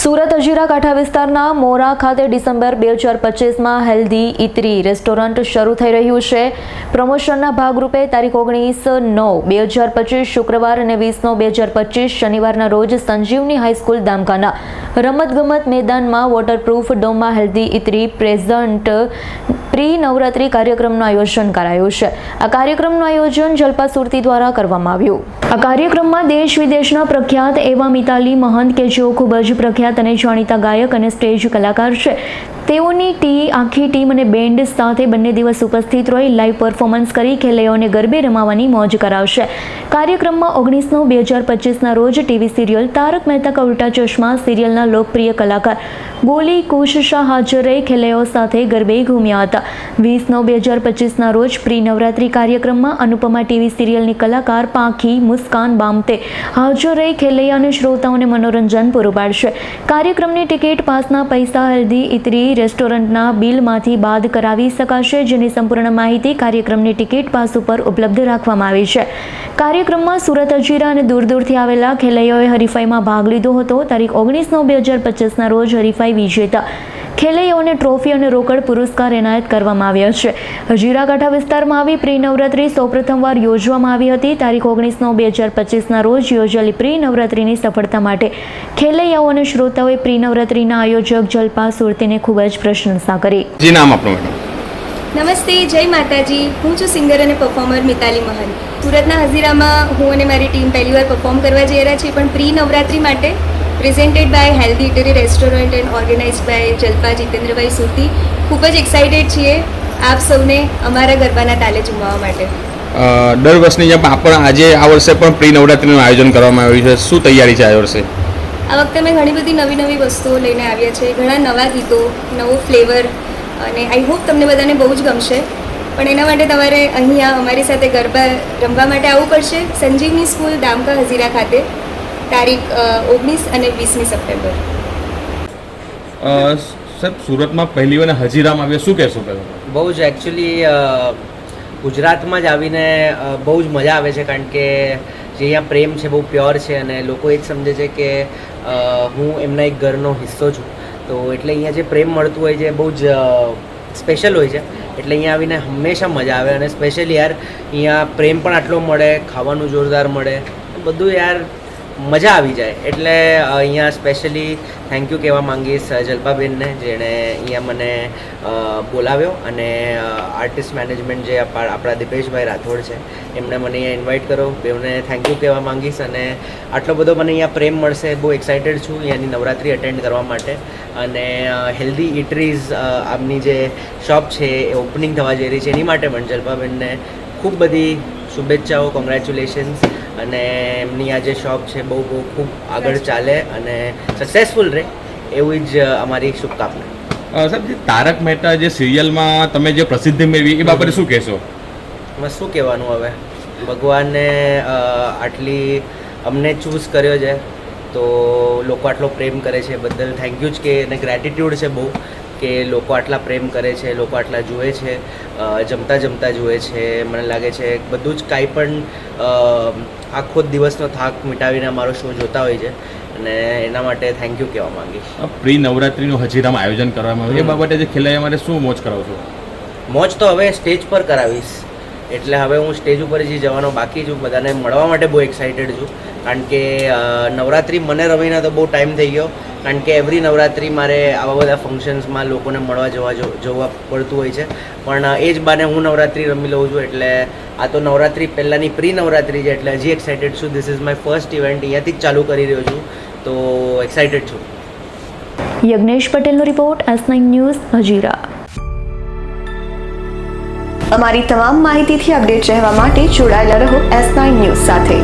સુરત અજીરા કાંઠા વિસ્તારના મોરા ખાતે ડિસેમ્બર બે હજાર પચીસમાં હેલ્ધી ઇતરી રેસ્ટોરન્ટ શરૂ થઈ રહ્યું છે. પ્રમોશનના ભાગરૂપે તારીખ ઓગણીસ નવ બે હજાર પચીસ શુક્રવાર અને વીસ નવ બે હજાર પચીસ શનિવારના રોજ સંજીવની હાઈસ્કૂલ દામકાના. રમતગમત મેદાનમાં waterproof ડોમમાં healthy eatery present pre Navratri કાર્યક્રમનું આયોજન કરાયું છે. આ કાર્યક્રમનું આયોજન જલ્પા સુરતી દ્વારા કરવામાં આવ્યું. આ કાર્યક્રમમાં દેશ વિદેશના પ્રખ્યાત એવા મિતાલી મહંત કે જેઓ ખૂબ જ પ્રખ્યાત અને જાણીતા ગાયક અને સ્ટેજ કલાકાર છે. તેઓની ટી, આખી ટીમ અને બેન્ડ સાથે બંને દિવસ ઉપસ્થિત રહી લાઈવ પરફોર્મન્સ કરી ખેલૈયાઓને ગરબે રમાવાની મોજ કરાવશે. કાર્યક્રમમાં ઓગણીસ નવ બે હજાર પચીસના રોજ ટીવી સિરિયલ તારક મહેતા કા ઉલ્ટા ચશ્મા, સિરિયલના લોકપ્રિય કલાકાર ગોલી કુશ શાહ હાજર રહી ખેલૈયાઓ સાથે ગરબે ઘૂમ્યા હતા. વીસ નવ બે હજાર પચીસના રોજ પ્રી નવરાત્રી કાર્યક્રમમાં અનુપમા ટીવી સિરિયલની કલાકાર પાંખી મુસ્કાન બામતે હાજર રહી ખેલૈયા અને શ્રોતાઓને મનોરંજન પૂરું પાડશે. કાર્યક્રમની ટિકિટ પાસના પૈસા હલ્દી, ઇતરી, રેસ્ટોરન્ટના બિલમાંથી બાદ કરાવી શકાશે, જેની સંપૂર્ણ માહિતી કાર્યક્રમની ટિકિટ પાસ ઉપર ઉપલબ્ધ રાખવામાં આવી છે. કાર્યક્રમમાં સુરત, અજીરા અને દૂર દૂરથી આવેલા ખેલૈયાઓએ હરીફાઈમાં ભાગ લીધો હતો. તારીખ ઓગણીસ નવ બે હજાર પચીસના રોજ હરીફાઈ વિજેતા ખેલૈયાઓને ટ્રોફી અને રોકડ પુરસ્કાર એનાયત કરવામાં આવ્યા છે. હજીરાકાંઠા વિસ્તારમાં આવી પ્રી નવરાત્રી સૌપ્રથમવાર યોજવામાં આવી હતી. તારીખ ઓગણીસ નવ બે હજાર પચીસના રોજ યોજાયેલી પ્રી નવરાત્રીની સફળતા માટે ખેલૈયાઓ અને શ્રોતાઓએ પ્રી નવરાત્રીના આયોજક જલપા સુરતીને ખૂબ જ પ્રશંસા કરી. જી નામ આપણું મેડમ નમસ્તે જય માતાજી. હું છું સિંગર અને પરફોર્મર મિતાલી મહન સુરતના હઝીરામાં હું અને મારી ટીમ પહેલીવાર પરફોર્મ કરવા જઈ રહ્યા છીએ પણ પ્રી નવરાત્રી માટે presented by healthy eatery restaurant and organise by Jalpa Jitendrabhai Surti ખૂબ જ એક્સાઇટેડ છીએ આપ સૌને અમારા ગરબાના તાલે ઝુમાવવા માટે. દર વર્ષની જેમ આ આજે આ વર્ષે પણ પ્રી નવરાત્રિનું આયોજન કરવામાં આવ્યું છે. શું તૈયારી છે આ વર્ષે? આ વખતે અમે ઘણી બધી નવી નવી વસ્તુઓ લઈને આવ્યા છે ઘણા નવા ગીતો નવો ફ્લેવર અને આઈ હોપ તમને બધાને બહુ જ ગમશે. પણ એના માટે તમારે અહીંયા અમારી સાથે ગરબા રમવા માટે આવવું પડશે. સંજીવની સ્કૂલ દામકા હઝીરા ખાતે. તારીખ ઓગણીસ અને વીસમી સપ્ટેમ્બર. સાહેબ સુરતમાં પહેલી વાર હજીરામાં આવ્યા. શું કહેશો પહેલાં? બહુ જ એકચ્યુઅલી ગુજરાતમાં જ આવીને બહુ જ મજા આવે છે કારણ કે જે અહીંયા પ્રેમ છે બહુ પ્યોર છે અને લોકો એ જ સમજે છે કે હું એમના એક ઘરનો હિસ્સો છું. તો એટલે અહીંયા જે પ્રેમ મળતું હોય છે બહુ જ સ્પેશિયલ હોય છે. એટલે અહીંયા આવીને હંમેશા મજા આવે અને સ્પેશિયલી યાર અહીંયા પ્રેમ પણ આટલો મળે ખાવાનું જોરદાર મળે. બધું યાર મજા આવી જાય. એટલે અહીંયા સ્પેશિયલી થેન્ક યુ કહેવા માંગીશ જલ્પાબેનને, જેણે અહીંયા મને બોલાવ્યો અને આર્ટિસ્ટ મેનેજમેન્ટ જે આપણા દિપેશભાઈ રાઠોડ છે એમણે મને અહીંયા ઇન્વાઇટ કર્યો. બેઉને થેન્ક યુ કહેવા માંગીશ અને આટલો બધો મને અહીંયા પ્રેમ મળશે. બહુ એક્સાઇટેડ છું અહીંયાની નવરાત્રિ અટેન્ડ કરવા માટે. અને હેલ્ધી ઇટરીઝ આમની જે શોપ છે, એ ઓપનિંગ થવા જઈ રહી છે, એની માટે પણ જલ્પાબેનને ખૂબ બધી શુભેચ્છાઓ કોંગ્રેચ્યુલેશન્સ અને એમની આ જે શોપ છે બહુ બહુ ખૂબ આગળ ચાલે અને સક્સેસફુલ રહે એવી જ અમારી શુભકામના. સાહેબ જે તારક મહેતા જે સિરિયલમાં તમે જે પ્રસિદ્ધિ મેળવી એ બાબતે શું કહેશો? એમાં શું કહેવાનું હવે? ભગવાને આટલી અમને ચૂઝ કર્યો છે તો લોકો આટલો પ્રેમ કરે છે બદલ થેન્ક યુ જ કે અને ગ્રેટિટ્યૂડ છે બહુ કે લોકો આટલા પ્રેમ કરે છે લોકો આટલા જુએ છે જમતા જમતા જુએ છે. મને લાગે છે બધું જ કાંઈ પણ આખો જ દિવસનો થાક મિટાવીને અમારો શો જોતા હોય છે. અને એના માટે થેન્ક યુ કહેવા માંગીશ. પ્રી નવરાત્રીનું હજીરામાં આયોજન કરવામાં આવ્યું. એ. બાબતે જે ખેલાઈ અમારે શું મોજ કરાવશો મોજ તો હવે સ્ટેજ પર કરાવીશ. એટલે હવે હું સ્ટેજ ઉપર જે જવાનો બાકી છું. બધાને મળવા માટે બહુ એક્સાઇટેડ છું. કારણ કે નવરાત્રિ મને રમીને તો બહુ ટાઈમ થઈ ગયો. કારણ કે એવરી નવરાત્રિ મારે આવા બધા ફંક્શન્સમાં લોકોને મળવા જવા જોવા પડતું હોય છે. પણ એ જ બાને હું નવરાત્રિ રમી લઉં છું એટલે આ તો નવરાત્રિ પહેલાંની પ્રી નવરાત્રિ છે એટલે હજી એક્સાઇટેડ છું. This is my first event અહીંયાથી જ ચાલુ કરી રહ્યો છું. તો એક્સાઇટેડ છું. યજ્ઞેશ પટેલનો report S nine news Hazira. અમારી તમામ માહિતીથી અપડેટ રહેવા માટે જોડાયેલા રહો એસ નાઇન ન્યૂઝ સાથે.